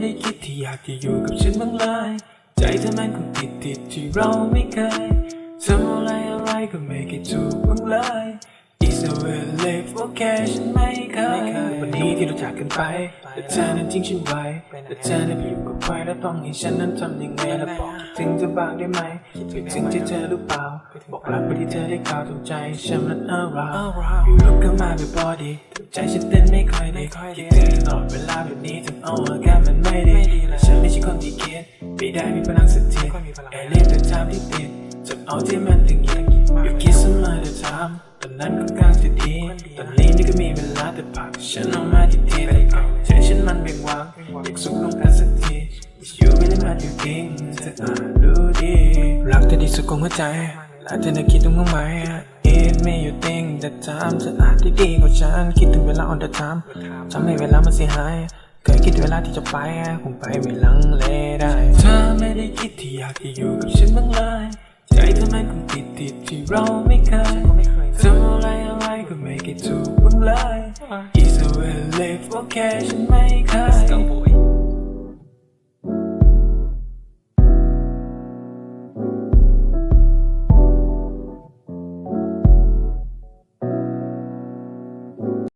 ได้คิดที่อยากจะอยู่กับฉันบ้างเลย ใจเธอมันคงติดติดที่เราไม่เคยทำอะไรอะไรก็ไม่เคยถูกบ้างเลย It's a way live โอเคฉันไม่เคยวันนี้ที่รู้จักกันไปแต่เธอนั้นทิ้งฉันไว้แต่เธอนั้นไปอยู่กับใครแล้วต้องให้ฉันนั้นทำยังไงและบอกคิดถึงเธอบ้างได้ไหมคิดถึงที่เธอหรือเปล่า บอกรักไปที่เธอได้ข่าวถูกใจฉันนั้นเอาเราอยู่ลุกขึ้นมาบ่อยๆดีถูกใจฉันเต้นไม่ค่อยดีคิดถึงตลอดเวลาแบบ นี้ถึงเอาอาการมันไม่ดีฉันไม่ใช่คนที่เกียดไม่ได้มีพลังสักทีแค่เรียกแต่ทางที่ผิดจะเอาที่มันถึงยิงอยู่คิดเสมอแต่ทำตอนนั้นก็กลางจะดีตอนนี้นี่ก็มีเวลาแต่พักฉันเอามาที่ทีแต่เอาใจฉันมันเบ่งวางอยากสุขลงกันสักที It's you really mad you think เธออาจรู้ดีรักเธอที่สุดของหัวใจและเธอได้คิดถึงบ้างไหม It me you think that time เธออาจได้ดีกว่าฉันคิดถึงเวลา on the time ทำให้เวลามันเสียหาย ยคิดเวลาที่จะไปคงไปไม่ลังเลได้ เธอไม่ได้คิดที่อยากจะอยู่กับฉันบ้างเลย ใจเธอมันคงติดติดที่เราไม่เคยทำอะไรอะไรก็ไม่เคยถูกบ้างเลย It's a way live okay ฉันไม่เคย